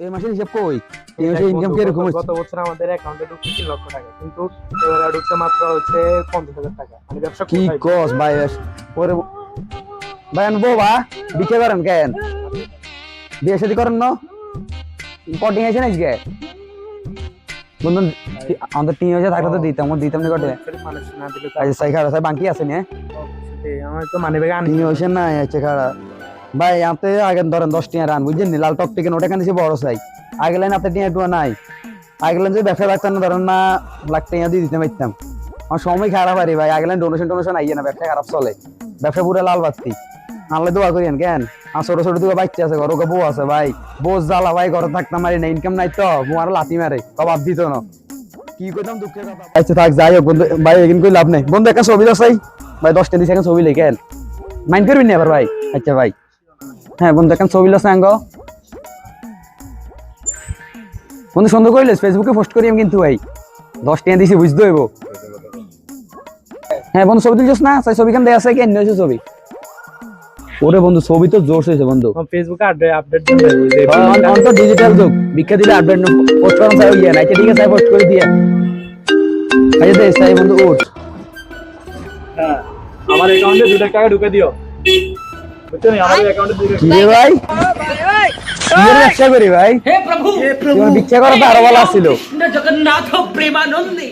এই মাসের হিসাব কই? এই মাসে ইনকাম কি রকম হচ্ছে? গত বছর আমাদের অ্যাকাউন্টে ঢুকছে তিন লক্ষ টাকা কিন্তু এবার ঢুকছে মাত্র হচ্ছে পঞ্চাশ হাজার টাকা। মানে ব্যবসা কি কস ভাই পরে ভাই বৌবা বিকে করেন কেন? বিয়ে শাদি করেন না? কটিং আছে না আজকে? বন্ধু আমাদের টিম হয়েছে থাকলে তো দিতাম আমার দিতাম না কটে? তো আজ সাই বাকি আছে না আমার তো মানে ব্যাগে আনি হয়েছে না। আছে খাড়া ভাই, আপনি আগে ধরেন দশ টিয়া রান, বুঝছেন লাল টপ থেকে ওটা কাছে বড় চাই আগে লাইন আপনি টিয়া টুয়া নাই। আগে লাইন যদি ব্যবসা রাখতেন না, ধরেন না লাখ টিয়া দিয়ে দিতে পারতাম আমার সময় খারাপ আরে ভাই, আগে লাইন ডোনেশন টোনেশন আইয়ে না, ব্যবসা খারাপ চলে। ব্যবসা পুরো লাল বাত্তি আনলে দোয়া করিয়েন, কেন? আর ছোট ছোট দুটো বাচ্চা আছে, ঘর বউ আছে, ভাই। বউ জ্বালা, ভাই, ঘরে থাকতাম মারি না ইনকাম নাই তো। বউ আর লাথি মারে, কবাব দিত না। কি করতাম দুঃখের আচ্ছা থাক, যাই হোক, বন্ধু, ভাই এগিন কই লাভ নেই। বন্ধু, একটা ছবি দাসাই ভাই দশটা দিছে এখন ছবি লেখেন। মাইন্ড করবি না এবার, ভাই? আচ্ছা ভাই। হ্যাঁ বন্ধু এখন ছবি লাস আঙ্গ। বন্ধু সুন্দর করিলে ফেসবুকে পোস্ট করি আমি কিন্তু ভাই। দশ টাকা দিছি বুঝতে হইব। হ্যাঁ বন্ধু ছবি তুলছিস না? সেই ছবি কেন দেয়া আছে কেন হয়েছে ছবি। ওরে বন্ধু ছবি তো জোর হয়েছে বন্ধু। ফেসবুকে আপডেট আপডেট অন্ত ডিজিটাল যুগ। বিখ্যাত দিলে আপডেট পোস্ট করার চাই ইয়ে না আচ্ছা ঠিক আছে পোস্ট করে দিয়ে। আচ্ছা দে সাই বন্ধু উঠ। হ্যাঁ আমার অ্যাকাউন্টে দু লাখ টাকা ঢুকে দিও। ভাই? হে প্রভু হে প্রভু! বিচ্ছা করা তো আরও ভালো ছিল। জগন্নাথ প্রেমানন্দী।